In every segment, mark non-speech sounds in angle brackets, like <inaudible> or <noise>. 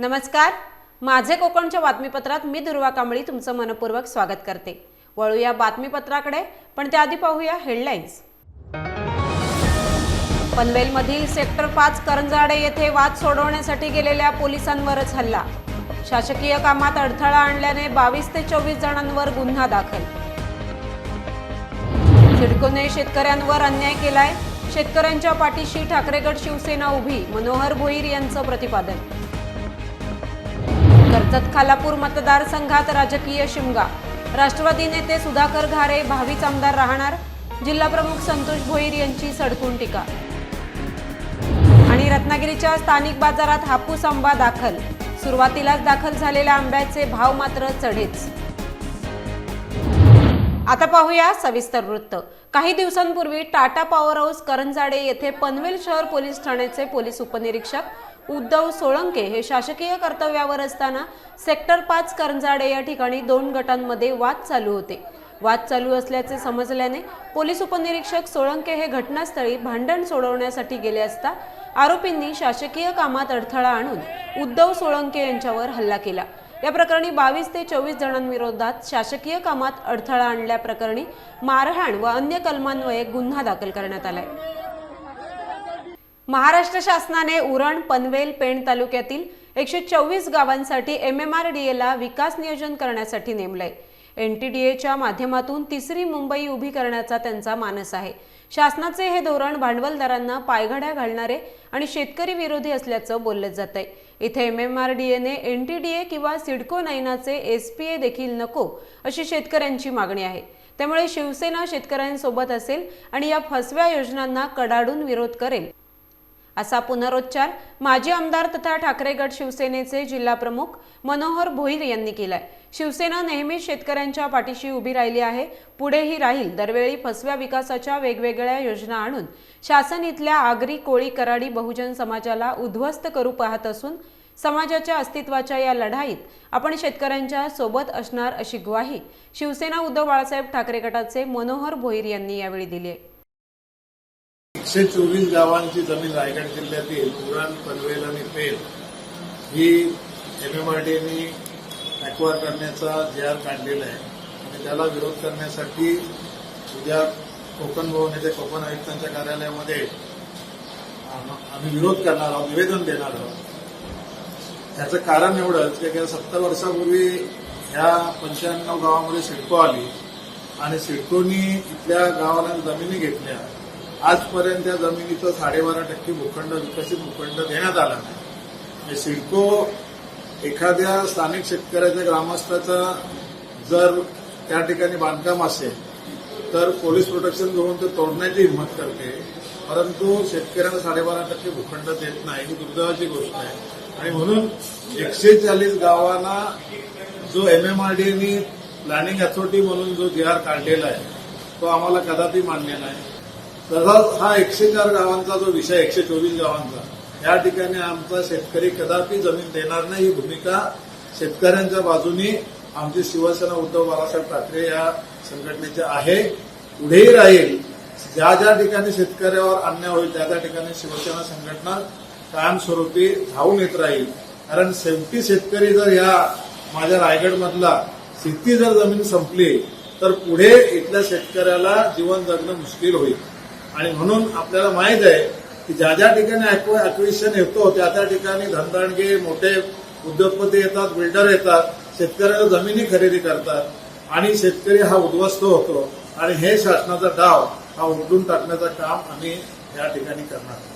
नमस्कार. माझे कोकणच्या बातमीपत्रात मी दुर्वा कांबळी तुमचं मनपूर्वक स्वागत करते. वळूया बातमीपत्राकडे पण त्याआधी पाहूया हेडलाईन्स पनवेलमधील सेक्टर पाच करंजाडे येथे वाद सोडवण्यासाठी गेलेल्या पोलिसांवरच हल्ला. शासकीय कामात अडथळा आणल्याने बावीस ते चोवीस जणांवर गुन्हा दाखल. सिडकोने शेतकऱ्यांवर अन्याय केलाय. शेतकऱ्यांच्या पाठीशी ठाकरेगड शिवसेना उभी मनोहर भोईर यांचं प्रतिपादन. कर्जत खालापूर मतदारसंघात राजकीय शिमगा. राष्ट्रवादी नेते सुधाकर घारे भावीच आमदार राहणार. जिल्हाप्रमुख संतोष भोईर यांची सडकून टीका. आणि रत्नागिरीच्या स्थानिक बाजारात हापूस आंबा दाखल. सुरुवातीलाच दाखल झालेल्या आंब्याचे भाव मात्र चढेच. आता पाहूया सविस्तर वृत्त. काही दिवसांपूर्वी टाटा पॉवर हाऊस करंजाडे येथे पनवेल शहर पोलीस ठाण्याचे पोलीस उपनिरीक्षक उद्धव सोळंके हे शासकीय कर्तव्यावर असताना सेक्टर पाच करंजाडे या ठिकाणी दोन गटांमध्ये वाद चालू होते. वाद चालू असल्याचे समजल्याने पोलीस उपनिरीक्षक सोळंके हे घटनास्थळी भांडण सोडवण्यासाठी गेले असता आरोपींनी शासकीय कामात अडथळा आणून उद्धव सोळंके यांच्यावर हल्ला केला. या प्रकरणी बावीस ते चोवीस जणांविरोधात शासकीय कामात अडथळा आणल्याप्रकरणी मारहाण व अन्य कलमान्वये गुन्हा दाखल करण्यात आलाय. महाराष्ट्र शासनाने उरण पनवेल पेण तालुक्यातील एकशे चोवीस गावांसाठी एम एम आर डी एला विकास नियोजन करण्यासाठी नेमलंय. एन टी डी एच्या माध्यमातून तिसरी मुंबई उभी करण्याचा त्यांचा मानस आहे. शासनाचे हे धोरण भांडवलदारांना पायघड्या घालणारे आणि शेतकरी विरोधी असल्याचं बोललं जात आहे इथे एम एम आर डी एने एन टी डी ए किंवा सिडको नैनाचे एस पी ए देखील नको अशी शेतकऱ्यांची मागणी आहे. त्यामुळे शिवसेना शेतकऱ्यांसोबत असेल आणि या फसव्या योजनांना कडाडून विरोध करेल. असा पुनरोच्चार माजी आमदार तथा ठाकरे गट शिवसेनेचे जिल्हाप्रमुख मनोहर भोईर यांनी केलाय. शिवसेना नेहमीच शेतकऱ्यांच्या पाठीशी उभी राहिली आहे पुढेही राहील. दरवेळी फसव्या विकासाच्या वेगवेगळ्या योजना आणून शासन इथल्या आगरी कोळी कराडी बहुजन समाजाला उद्ध्वस्त करू पाहत असून समाजाच्या अस्तित्वाच्या या लढाईत आपण शेतकऱ्यांच्या सोबत असणार अशी ग्वाही शिवसेना उद्धव बाळासाहेब ठाकरे गटाचे मनोहर भोईर यांनी यावेळी दिली आहे. एकशे चोवीस गावांची जमीन रायगड जिल्ह्यातील उरण पनवेल आणि पेल ही एमएमआरडीने अॅक्वायर करण्याचा जे आर काढलेला आहे. आणि त्याला विरोध करण्यासाठी उद्या कोकण भवन येथे कोकण आयुक्तांच्या कार्यालयामध्ये आम्ही विरोध करणार आहोत निवेदन देणार आहोत. त्याचं कारण एवढंच की गेल्या सत्तर वर्षापूर्वी ह्या पंच्याण्णव गावामध्ये सिडको आली आणि सिडकोनी इथल्या गावाला जमिनी घेतल्या. आजपर्यंत त्या जमिनीचं साडेबारा टक्के भूखंड विकसित भूखंड देण्यात आला नाही. म्हणजे सिडको एखाद्या स्थानिक शेतकऱ्याच्या ग्रामस्थाचा जर त्या ठिकाणी बांधकाम असेल तर पोलीस प्रोटेक्शन घेऊन ते तोडण्याची हिंमत करते. परंतु शेतकऱ्यांना साडेबारा टक्के भूखंड देत नाही ही दुर्दैवाची गोष्ट आहे. आणि म्हणून एकशे चाळीस गावांना जो एमएमआरडीनी प्लॅनिंग अथॉरिटी म्हणून जो जी आर काढलेला आहे तो आम्हाला कदापि मान्य नाही. तसाच हा एकशे चार गावांचा जो विषय एकशे चोवीस गावांचा या ठिकाणी आमचा शेतकरी कदापि जमीन देणार नाही. ही भूमिका शेतकऱ्यांच्या बाजूनी आमची शिवसेना उद्धव बाळासाहेब ठाकरे या संघटनेची आहे. पुढेही राहील. ज्या ज्या ठिकाणी शेतकऱ्यावर अन्याय होईल त्या त्या ठिकाणी शिवसेना संघटना कायमस्वरूपी धावून येत राहील. कारण शेवटी शेतकरी जर या माझ्या रायगडमधला शेती जर जमीन संपली तर पुढे इथल्या शेतकऱ्याला जीवन जगणं मुश्किल होईल. आणि म्हणून आपल्याला माहीत आहे की ज्या ज्या ठिकाणी अक्विशन येतो त्या त्या ठिकाणी धनदांडगे मोठे उद्योगपती येतात बिल्डर येतात शेतकऱ्याला जमिनी खरेदी करतात. आणि शेतकरी हा उद्ध्वस्त होतो आणि हे शासनाचा डाव हा उलटून टाकण्याचं काम आम्ही या ठिकाणी करणार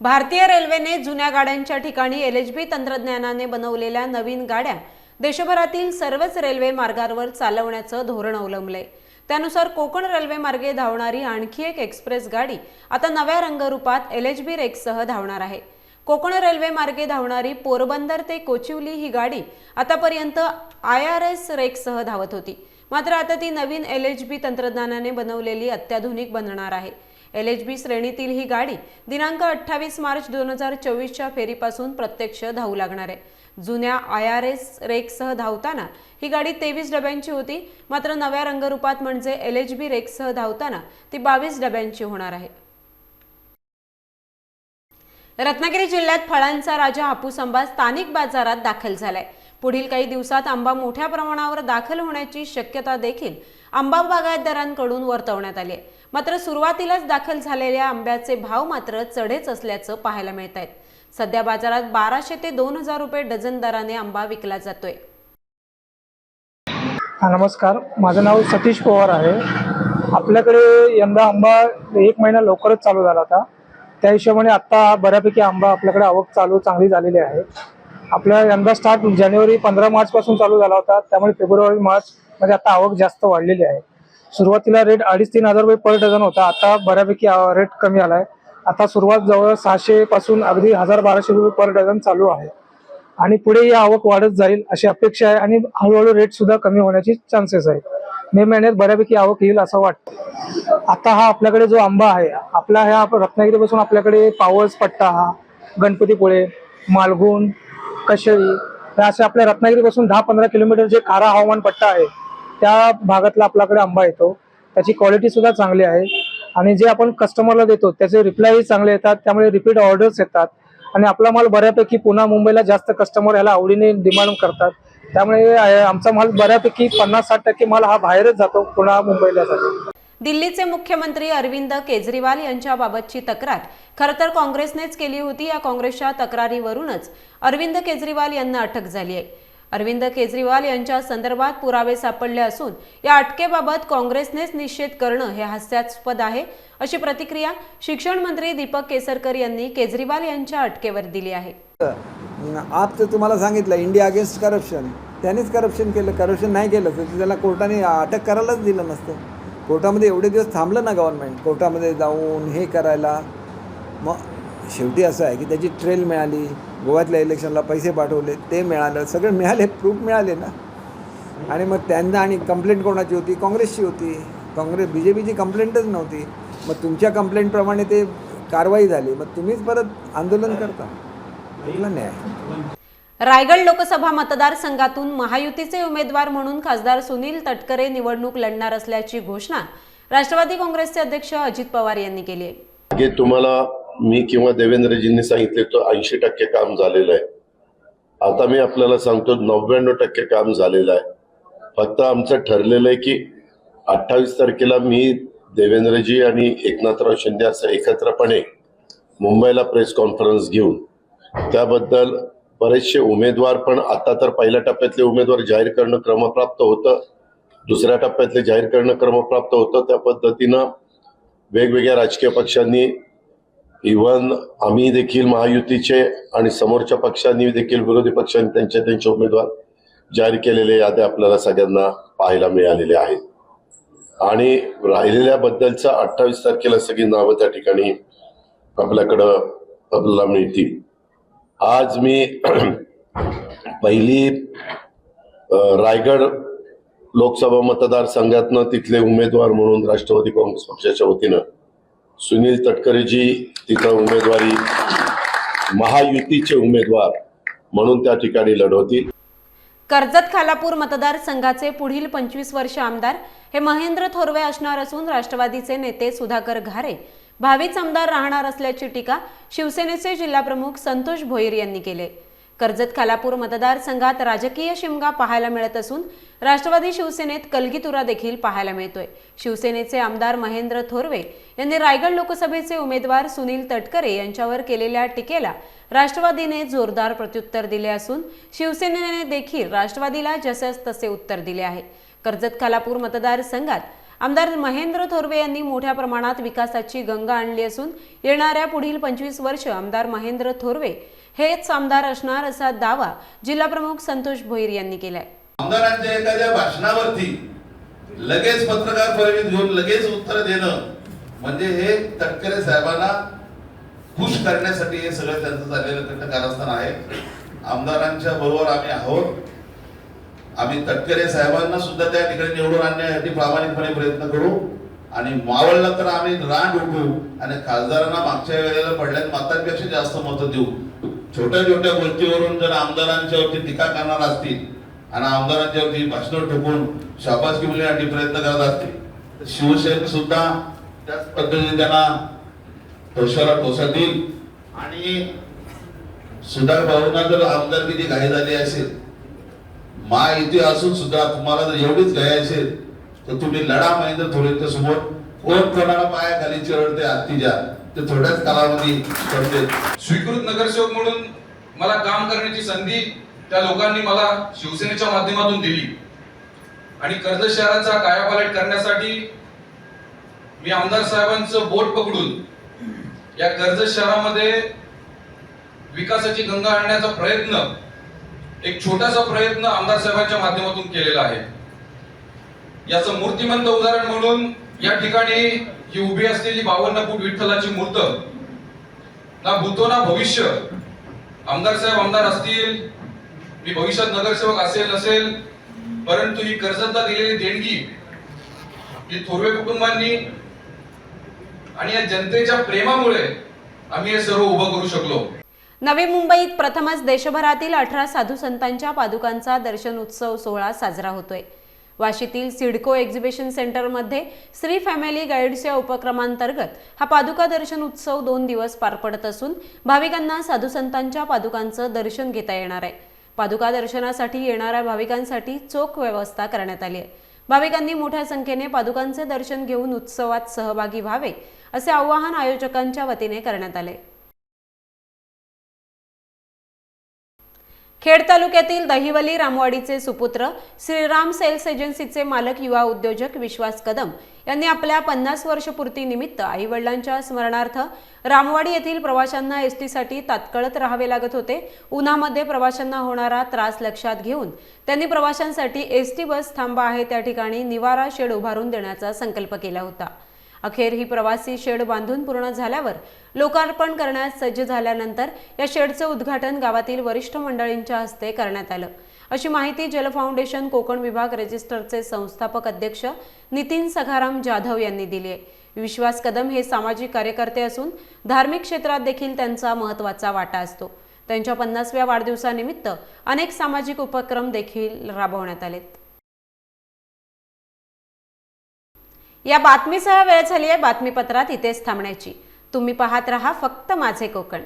भारतीय रेल्वेने जुन्या गाड्यांच्या ठिकाणी एलएचबी तंत्रज्ञानाने बनवलेल्या नवीन गाड्या देशभरातील सर्वच रेल्वे मार्गावर चालवण्याचं धोरण अवलंबलंय. त्यानुसार कोकण रेल्वे मार्गे धावणारी आणखी एक एक्सप्रेस गाडी आता नव्या रंगरूपात एल एच बी रेक्ससह धावणार आहे. कोकण रेल्वे मार्गे धावणारी पोरबंदर ते कोचिवली ही गाडी आतापर्यंत आय आर एस रेक्ससह धावत होती. मात्र आता ती नवीन एल एच बी तंत्रज्ञानाने बनवलेली अत्याधुनिक बनणार आहे. एल एच बी श्रेणीतील ही गाडी दिनांक अठ्ठावीस मार्च दोन हजार चोवीसच्या फेरीपासून प्रत्यक्ष धावू लागणार आहे. जुन्या आय आर एस रेकसह धावताना ही गाडी तेवीस डब्यांची होती. मात्र नव्या रंगरूपात म्हणजे एल एच बी रेकसह धावताना ती बावीस डब्यांची होणार आहे. रत्नागिरी जिल्ह्यात फळांचा राजा हापूस आंबा स्थानिक बाजारात दाखल झालाय. पुढील काही दिवसात आंबा मोठ्या प्रमाणावर दाखल होण्याची शक्यता देखील आंबा बागायतदारांकडून वर्तवण्यात आले मात्र सुरुवातीलाच दाखल झालेल्या आंब्याचे भाव मात्र चढेच असल्याचं पाहायला मिळत आहेत सध्या बाजारात बाराशे ते दोन हजार रुपये डझन दराने आंबा विकला जातोय. नमस्कार. माझं नाव सतीश पवार आहे. आपल्याकडे यंदा आंबा एक महिना लवकरच चालू झाला होता. त्या हिशोबाने आत्ता बऱ्यापैकी आंबा आपल्याकडे आवक चालू चांगली झालेली आहे. आपल्या यंदा स्टार्ट जानेवारी पंधरा मार्चपासून चालू झाला होता. त्यामुळे फेब्रुवारी मार्च मध्ये आता आवक जास्त वाढलेली आहे. सुरुवातीला रेट अडीच तीन हजार रुपये पर डझन होता. आता बऱ्यापैकी रेट कमी आला आहे आता सुरुवात जवळ सहाशे पासून अगदी हजार बाराशे रुपये पर डझन चालू आहे. आणि पुढे ही आवक वाढत जाईल अशी अपेक्षा आहे आणि हळूहळू रेट सुद्धा कमी होण्याची चान्सेस आहे मे महिन्यात बऱ्यापैकी आवक येईल असं वाटतं. आता हा आपल्याकडे जो आंबा आहे आपला ह्या रत्नागिरीपासून आपल्याकडे पावस पट्टा हा गणपतीपुळे मालगुण कशेळी हे असे आपल्या रत्नागिरीपासून दहा पंधरा किलोमीटर जे खारा हवामान पट्टा आहे त्या भागातला आपल्याकडे आंबा येतो. त्याची क्वालिटी सुद्धा चांगली आहे. आणि जे आपण कस्टमरला देतो त्याचे रिप्लायही चांगले येतात. त्यामुळे रिपीट ऑर्डर्स येतात. आणि आपला माल बऱ्यापैकी पुन्हा मुंबईला जास्त कस्टमर याला आवडीने डिमांड करतात. त्यामुळे आमचा माल बऱ्यापैकी पन्नास साठ टक्के माल हा बाहेरच जातो पुन्हा मुंबईला जातो. दिल्लीचे मुख्यमंत्री अरविंद केजरीवाल यांच्याबाबतची तक्रार खरं तर काँग्रेसनेच केली होती. या काँग्रेसच्या तक्रारीवरूनच अरविंद केजरीवाल यांना अटक झाली आहे. अरविंद केजरीवाल यांच्या संदर्भात पुरावे सापडले असून या अटकेबाबत काँग्रेसनेच निषेध करणं हे हास्यास्पद आहे अशी प्रतिक्रिया शिक्षण मंत्री दीपक केसरकर यांनी केजरीवाल यांच्या अटकेवर दिली आहे. आप तुम्हाला सांगितलं इंडिया अगेन्स्ट करप्शन त्यानेच करप्शन केलं करप्शन नाही केलं तर त्याला कोर्टाने अटक करायलाच दिलं नसतं. कोर्टामध्ये एवढे दिवस थांबलं ना गव्हर्नमेंट कोर्टामध्ये जाऊन हे करायला. मग शेवटी असं आहे की त्याची ट्रेल मिळाली गोव्यातल्या इलेक्शनला पैसे पाठवले ते मिळालं सगळे मिळाले प्रूफ मिळाले ना. आणि मग त्यांना आणि कंप्लेंट कोणाची होती? काँग्रेसची होती. काँग्रेस बी जे पीची कंप्लेंटच नव्हती. मग तुमच्या कंप्लेंटप्रमाणे ते कारवाई झाली. मग तुम्हीच परत आंदोलन करता. कुठला न्याय? रायगड लोकसभा मतदारसंघातून महायुतीचे उमेदवार म्हणून खासदार सुनील तटकरे निवडणूक लढणार असल्याची घोषणा राष्ट्रवादी काँग्रेसचे अध्यक्ष अजित पवार यांनी केली आहे. तुम्हाला मी किंवा देवेंद्रजींनी सांगितले तो ऐंशी टक्के काम झालेलं आहे. आता मी आपल्याला सांगतो नव्याण्णव टक्के काम झालेलं आहे. फक्त आमचं ठरलेलं आहे की अठ्ठावीस तारखेला मी देवेंद्रजी आणि एकनाथराव शिंदे असं एकत्रपणे मुंबईला प्रेस कॉन्फरन्स घेऊन त्याबद्दल बरेचसे उमेदवार पण आता तर पहिल्या टप्प्यातले उमेदवार जाहीर करणं क्रमप्राप्त होतं. दुसऱ्या टप्प्यातले जाहीर करणं क्रमप्राप्त होतं. त्या पद्धतीनं वेगवेगळ्या राजकीय पक्षांनी इव्हन आम्ही देखील महायुतीचे आणि समोरच्या पक्षांनी देखील विरोधी पक्षांनी त्यांचे त्यांचे उमेदवार जाहीर केलेले याद्या आपल्याला सगळ्यांना पाहायला मिळालेल्या आहेत. आणि राहिलेल्याबद्दलचं अठ्ठावीस तारखेला सगळी नावं त्या ठिकाणी आपल्याकडं आपल्याला मिळतील. आज मी <clears throat> पहिली रायगड लोकसभा मतदारसंघातनं तिथले उमेदवार म्हणून राष्ट्रवादी काँग्रेस पक्षाच्या वतीनं सुनील तटकरेजी तिथं उमेदवारी महायुतीचे उमेदवार म्हणून त्या ठिकाणी लढवतील. कर्जत खालापूर मतदारसंघाचे पुढील पंचवीस वर्ष आमदार हे महेंद्र थोरवे असणार असून राष्ट्रवादीचे नेते सुधाकर घारे भावीच आमदार राहणार असल्याची टीका शिवसेनेचे जिल्हाप्रमुख संतोष भोईर यांनी केले. कर्जत खालापूर मतदारसंघात राजकीय शिमगा पाहायला मिळत असून राष्ट्रवादी शिवसेनेत कलगीतुरा देखील पाहायला मिळतोय. शिवसेनेचे आमदार महेंद्र थोरवे यांनी रायगड लोकसभेचे उमेदवार सुनील तटकरे यांच्यावर केलेल्या टीकेला राष्ट्रवादीने जोरदार प्रत्युत्तर दिले असून शिवसेनेने देखील राष्ट्रवादीला जसेच तसे उत्तर दिले आहे. कर्जत खालापूर मतदारसंघात आमदार महेंद्र थोरवे यांनी मोठ्या प्रमाणात विकासाची गंगा आणली असून येणाऱ्या पुढील पंचवीस वर्ष आमदार महेंद्र थोरवे हेच आमदार असणार असा दावा जिल्हाप्रमुख संतोष भोईर यांनी केलाय. आमदारांच्या एखाद्या भाषणावरती लगेच पत्रकार परिषद घेऊन लगेच उत्तर देणं म्हणजे हे तटकरे साहेबांना खुश करण्यासाठी हे सगळं त्यांचं चाललेलं कट कारस्थान आहे. आमदारांच्या बरोबर आम्ही आहोत. आम्ही तटकरे साहेबांना सुद्धा त्या ठिकाणी निवडून आणण्यासाठी प्रामाणिकपणे प्रयत्न करू आणि मावळला तर आम्ही रान उठू आणि खासदारांना मागच्या वेळेला पडल्यात मतांपेक्षा जास्त मतं देऊ. छोट्या छोट्या गोष्टीवरून जर आमदारांच्यावरती टीका करणार असतील आणि आमदारांच्यावरती भाषण ठोकून शाबासकी मिळण्यासाठी प्रयत्न करत असतील तर शिवसेना सुद्धा त्याच पद्धतीने त्यांना ठोशाला ठोसा देईल आणि सुधाकर भाऊंना जर आमदारकीची घाई झाली असेल मा इथे असून सुद्धा तुम्हाला जर एवढीच घाई असेल तर तुम्ही लढा महेंद्र थोडेच्या समोर कोण कोणाला पायाखाली चिरडते आत्तीच्या ते थोड्याच कालावधी करते. स्वीकृत नगरसेवक म्हणून मला काम करण्याची संधी त्या लोकांनी मला शिवसेनेच्या माध्यमातून दिली. आणि कर्जत शहराचा कायापालट करण्यासाठी मी आमदार साहेबांचं बोट पकडून या कर्जत शहरामध्ये विकासाची गंगा आणण्याचा प्रयत्न एक छोटासा प्रयत्न आमदार साहेबांच्या माध्यमातून केलेला आहे. याचं मूर्तिमंत उदाहरण म्हणून या ठिकाणी ही उभी असलेली बावन्न फूट विठ्ठलाची मूर्त. ना भूतो ना भविष्य. आमदार साहेब आमदार असतील. मी भविष्यात नगरसेवक असेल नसेल. परंतु ही कर्जतला दिलेली देणगी ही थोरवे कुटुंबांनी आणि या जनतेच्या प्रेमामुळे आम्ही हे सर्व उभं करू शकलो. नवी मुंबईत प्रथमच देशभरातील अठरा साधू संतांच्या पादुकांचा दर्शन उत्सव सोहळा साजरा होतोय. वाशीतील सिडको एक्झिबिशन सेंटरमध्ये श्री फॅमिली गाईड्स या उपक्रमांतर्गत हा पादुका दर्शन उत्सव दोन दिवस पार पडत असून भाविकांना साधुसंतांच्या पादुकांचं दर्शन घेता येणार आहे. पादुका दर्शनासाठी येणाऱ्या भाविकांसाठी चोख व्यवस्था करण्यात आली आहे. भाविकांनी मोठ्या संख्येने पादुकांचे दर्शन घेऊन उत्सवात सहभागी व्हावे असे आवाहन आयोजकांच्या वतीने करण्यात आले. खेड तालुक्यातील दहिवली रामवाडीचे सुपुत्र श्रीराम सेल्स एजन्सीचे मालक युवा उद्योजक विश्वास कदम यांनी आपल्या पन्नास वर्षपूर्ती निमित्त आई वडिलांच्या स्मरणार्थ रामवाडी येथील प्रवाशांना एस टीसाठी तात्कळत राहावे लागत होते. उन्हामध्ये प्रवाशांना होणारा त्रास लक्षात घेऊन त्यांनी प्रवाशांसाठी एस टी बस थांबा आहे त्या ठिकाणी निवारा शेड उभारून देण्याचा संकल्प केला होता. अखेर ही प्रवासी शेड बांधून पूर्ण झाल्यावर लोकार्पण करण्यास सज्ज झाल्यानंतर या शेडचं उद्घाटन गावातील वरिष्ठ मंडळींच्या हस्ते करण्यात आलं. अशी माहिती जल फाउंडेशन कोकण विभाग रजिस्टरचे संस्थापक अध्यक्ष नितीन सखाराम जाधव यांनी दिली आहे. विश्वास कदम हे सामाजिक कार्यकर्ते असून धार्मिक क्षेत्रात देखील त्यांचा महत्त्वाचा वाटा असतो. त्यांच्या पन्नासव्या वाढदिवसानिमित्त अनेक सामाजिक उपक्रम देखील राबवण्यात आलेत. या बातमीसह वेळ झाली आहे बातमीपत्रात इथेच थांबण्याची. तुम्ही पाहत रहा फक्त माझे कोकण.